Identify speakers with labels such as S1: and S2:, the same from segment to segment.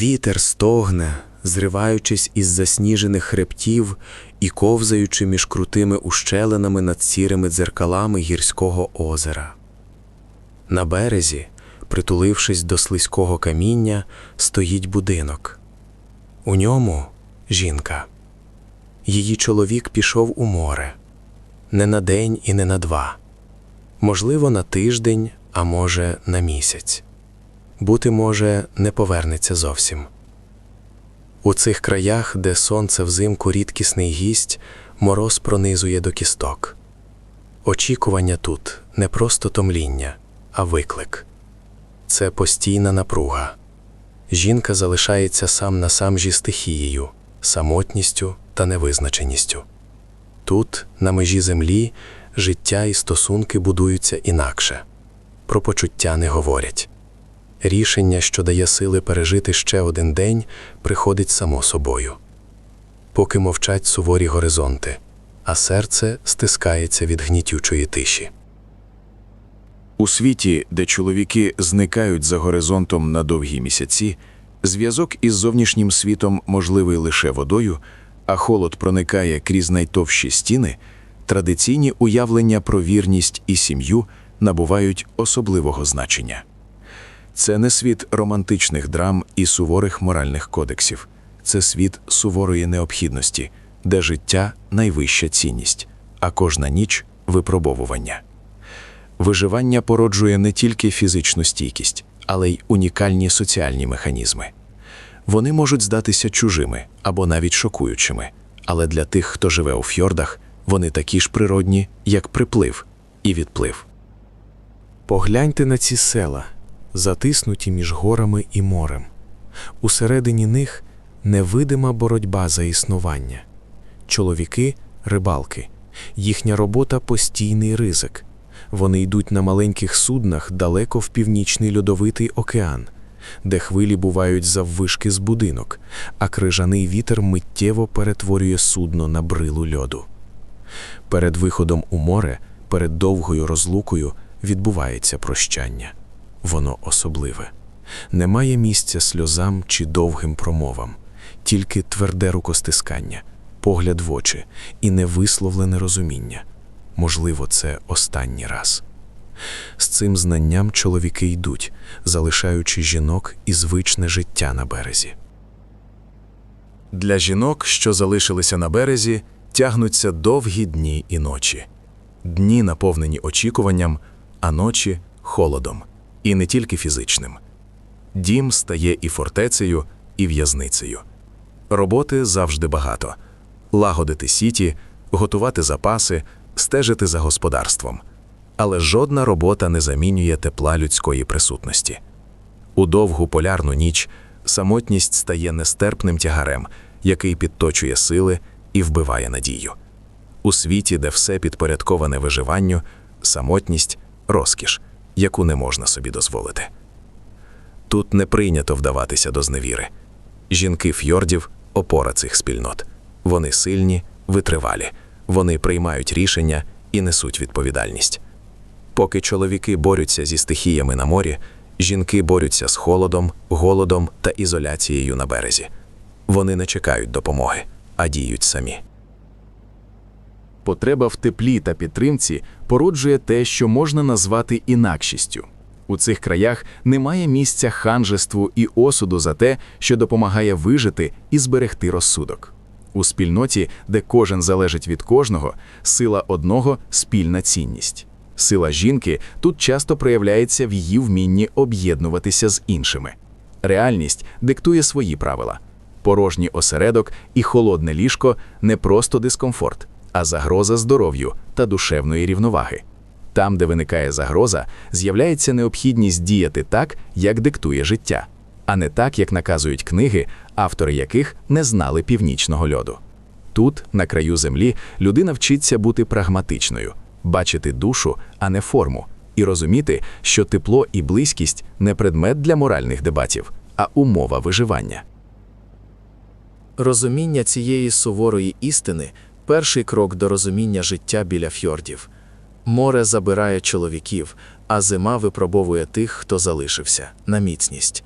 S1: Вітер стогне, зриваючись із засніжених хребтів і ковзаючи між крутими ущелинами над сірими дзеркалами гірського озера. На березі, притулившись до слизького каміння, стоїть будинок. У ньому жінка. Її чоловік пішов у море не на день і не на два, можливо, на тиждень, а може, на місяць. Бути може, не повернеться зовсім. У цих краях, де сонце взимку рідкісний гість, мороз пронизує до кісток. Очікування тут не просто томління, а виклик. Це постійна напруга. Жінка залишається сам на сам зі стихією, самотністю та невизначеністю. Тут, на межі землі, життя і стосунки будуються інакше. Про почуття не говорять. Рішення, що дає сили пережити ще один день, приходить само собою. Поки мовчать суворі горизонти, а серце стискається від гнітючої тиші.
S2: У світі, де чоловіки зникають за горизонтом на довгі місяці, зв'язок із зовнішнім світом можливий лише водою, а холод проникає крізь найтовщі стіни, традиційні уявлення про вірність і сім'ю набувають особливого значення. Це не світ романтичних драм і суворих моральних кодексів, це світ суворої необхідності, де життя найвища цінність, а кожна ніч випробовування. Виживання породжує не тільки фізичну стійкість, але й унікальні соціальні механізми. Вони можуть здатися чужими або навіть шокуючими, але для тих, хто живе у фьордах, вони такі ж природні, як приплив і відплив.
S1: Погляньте на ці села, затиснуті між горами і морем. Усередині них невидима боротьба за існування. Чоловіки рибалки, їхня робота постійний ризик. Вони йдуть на маленьких суднах далеко в північний льодовитий океан, де хвилі бувають заввишки з будинок, а крижаний вітер миттєво перетворює судно на брилу льоду. Перед виходом у море, перед довгою розлукою відбувається прощання. Воно особливе. Немає місця сльозам чи довгим промовам, тільки тверде рукостискання, погляд в очі і невисловлене розуміння. Можливо, це останній раз. З цим знанням чоловіки йдуть, залишаючи жінок і звичне життя на березі.
S2: Для жінок, що залишилися на березі, тягнуться довгі дні і ночі. Дні наповнені очікуванням, а ночі холодом, і не тільки фізичним. Дім стає і фортецею, і в'язницею. Роботи завжди багато: лагодити сіті, готувати запаси, стежити за господарством. Але жодна робота не замінює тепла людської присутності. У довгу полярну ніч самотність стає нестерпним тягарем, який підточує сили і вбиває надію. У світі, де все підпорядковане виживанню, самотність розкіш, яку не можна собі дозволити. Тут не прийнято вдаватися до зневіри. Жінки фьордів опора цих спільнот. Вони сильні, витривалі, вони приймають рішення і несуть відповідальність. Поки чоловіки борються зі стихіями на морі, жінки борються з холодом, голодом та ізоляцією на березі. Вони не чекають допомоги, а діють самі.
S3: Потреба в теплі та підтримці породжує те, що можна назвати інакшістю. У цих краях немає місця ханжеству і осуду за те, що допомагає вижити і зберегти розсудок. У спільноті, де кожен залежить від кожного, сила одного спільна цінність. Сила жінки тут часто проявляється в її вмінні об'єднуватися з іншими. Реальність диктує свої правила. Порожній осередок і холодне ліжко не просто дискомфорт, а загроза здоров'ю та душевної рівноваги. Там, де виникає загроза, з'являється необхідність діяти так, як диктує життя, а не так, як наказують книги, автори яких не знали північного льоду. Тут, на краю землі, людина вчиться бути прагматичною, бачити душу, а не форму, і розуміти, що тепло і близькість не предмет для моральних дебатів, а умова виживання.
S4: Розуміння цієї суворої істини перший крок до розуміння життя біля фьордів. Море забирає чоловіків, а зима випробовує тих, хто залишився, на міцність.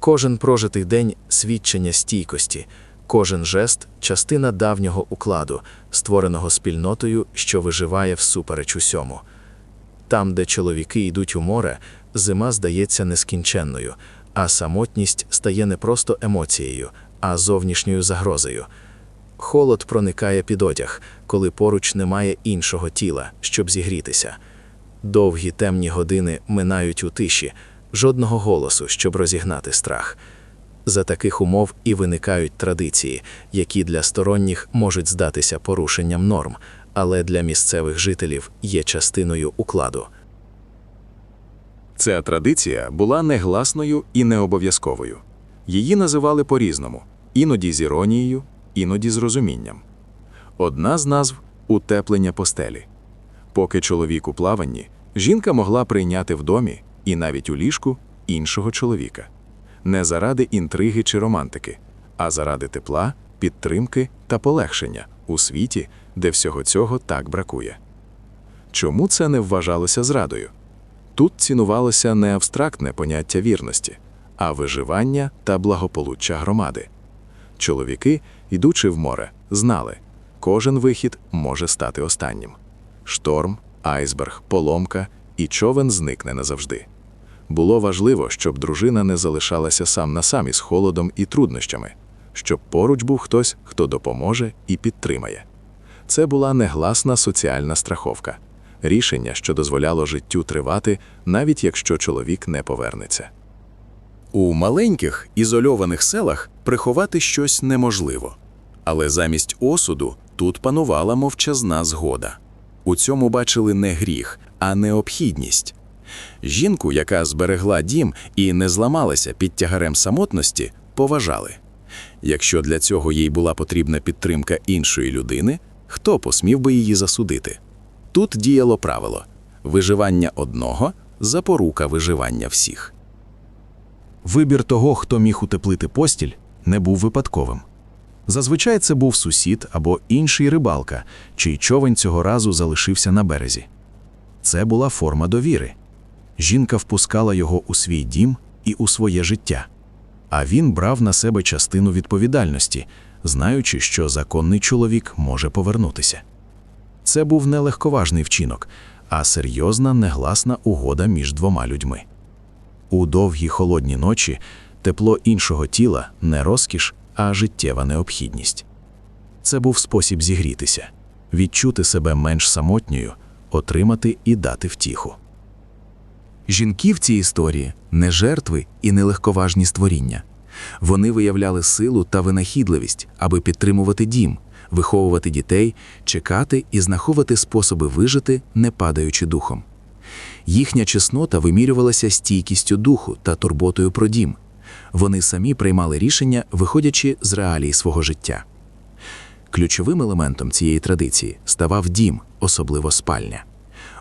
S4: Кожен прожитий день свідчення стійкості, кожен жест частина давнього укладу, створеного спільнотою, що виживає всупереч усьому. Там, де чоловіки йдуть у море, зима здається нескінченною, а самотність стає не просто емоцією, а зовнішньою загрозою. Холод проникає під одяг, коли поруч немає іншого тіла, щоб зігрітися. Довгі темні години минають у тиші, жодного голосу, щоб розігнати страх. За таких умов і виникають традиції, які для сторонніх можуть здатися порушенням норм, але для місцевих жителів є частиною укладу.
S3: Ця традиція була негласною і необов'язковою. Її називали по-різному, іноді з іронією, іноді з розумінням. Одна з назв утеплення постелі. Поки чоловік у плаванні, жінка могла прийняти в домі і навіть у ліжку іншого чоловіка. Не заради інтриги чи романтики, а заради тепла, підтримки та полегшення у світі, де всього цього так бракує. Чому це не вважалося зрадою? Тут цінувалося не абстрактне поняття вірності, а виживання та благополуччя громади. Чоловіки, йдучи в море, знали, кожен вихід може стати останнім. Шторм, айсберг, поломка і човен зникне назавжди. Було важливо, щоб дружина не залишалася сам на сам із холодом і труднощами, щоб поруч був хтось, хто допоможе і підтримає. Це була негласна соціальна страховка, рішення, що дозволяло життю тривати, навіть якщо чоловік не повернеться.
S2: У маленьких ізольованих селах приховати щось неможливо. Але замість осуду тут панувала мовчазна згода. У цьому бачили не гріх, а необхідність. Жінку, яка зберегла дім і не зламалася під тягарем самотності, поважали. Якщо для цього їй була потрібна підтримка іншої людини, хто посмів би її засудити? Тут діяло правило виживання одного запорука виживання всіх.
S3: Вибір того, хто міг утеплити постіль, не був випадковим. Зазвичай це був сусід або інший рибалка, чий човен цього разу залишився на березі. Це була форма довіри. Жінка впускала його у свій дім і у своє життя, а він брав на себе частину відповідальності, знаючи, що законний чоловік може повернутися. Це був не легковажний вчинок, а серйозна негласна угода між двома людьми. У довгі холодні ночі тепло іншого тіла не розкіш, а життєва необхідність. Це був спосіб зігрітися, відчути себе менш самотньою, отримати і дати втіху. Жінки в цій історії не жертви і не легковажні створіння. Вони виявляли силу та винахідливість, аби підтримувати дім, виховувати дітей, чекати і знаходити способи вижити, не падаючи духом. Їхня чеснота вимірювалася стійкістю духу та турботою про дім. Вони самі приймали рішення, виходячи з реалій свого життя. Ключовим елементом цієї традиції ставав дім, особливо спальня.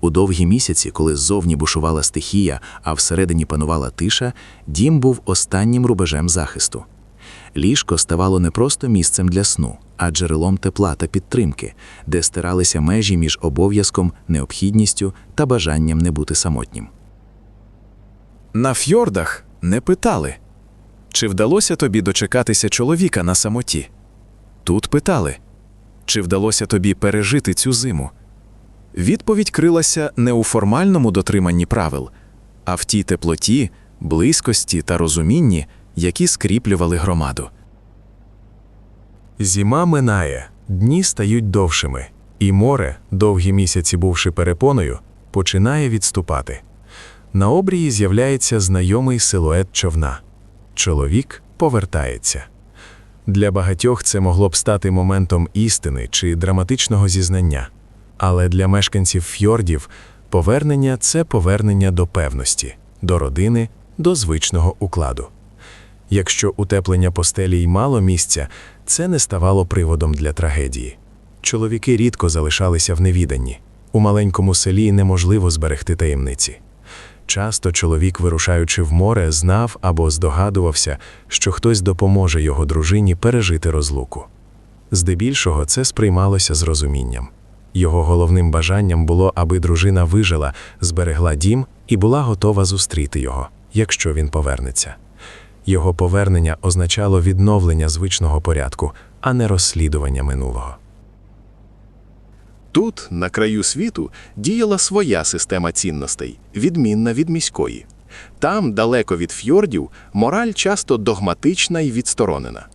S3: У довгі місяці, коли ззовні бушувала стихія, а всередині панувала тиша, дім був останнім рубежем захисту. Ліжко ставало не просто місцем для сну, а джерелом тепла та підтримки, де стиралися межі між обов'язком, необхідністю та бажанням не бути самотнім.
S2: На фьордах не питали, чи вдалося тобі дочекатися чоловіка на самоті. Тут питали, чи вдалося тобі пережити цю зиму. Відповідь крилася не у формальному дотриманні правил, а в тій теплоті, близькості та розумінні, які скріплювали громаду.
S5: Зима минає, дні стають довшими, і море, довгі місяці бувши перепоною, починає відступати. На обрії з'являється знайомий силует човна. Чоловік повертається. Для багатьох це могло б стати моментом істини чи драматичного зізнання. Але для мешканців фьордів повернення це повернення до певності, до родини, до звичного укладу. Якщо утеплення постелі й мало місця, це не ставало приводом для трагедії. Чоловіки рідко залишалися в невіданні. У маленькому селі неможливо зберегти таємниці. Часто чоловік, вирушаючи в море, знав або здогадувався, що хтось допоможе його дружині пережити розлуку. Здебільшого це сприймалося з розумінням. Його головним бажанням було, аби дружина вижила, зберегла дім і була готова зустріти його, якщо він повернеться. Його повернення означало відновлення звичного порядку, а не розслідування минулого.
S3: Тут, на краю світу, діяла своя система цінностей, відмінна від міської. Там, далеко від фьордів, мораль часто догматична і відсторонена.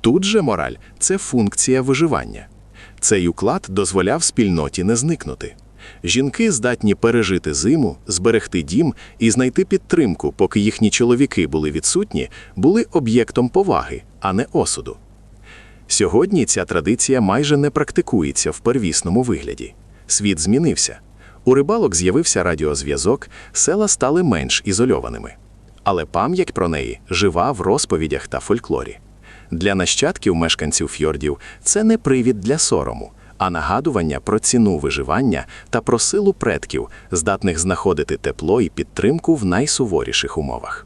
S3: Тут же мораль це функція виживання. Цей уклад дозволяв спільноті не зникнути. Жінки здатні пережити зиму, зберегти дім і знайти підтримку, поки їхні чоловіки були відсутні, були об'єктом поваги, а не осуду. Сьогодні ця традиція майже не практикується в первісному вигляді. Світ змінився. У рибалок з'явився радіозв'язок, села стали менш ізольованими. Але пам'ять про неї жива в розповідях та фольклорі. Для нащадків мешканців фьордів це не привід для сорому, а нагадування про ціну виживання та про силу предків, здатних знаходити тепло і підтримку в найсуворіших умовах.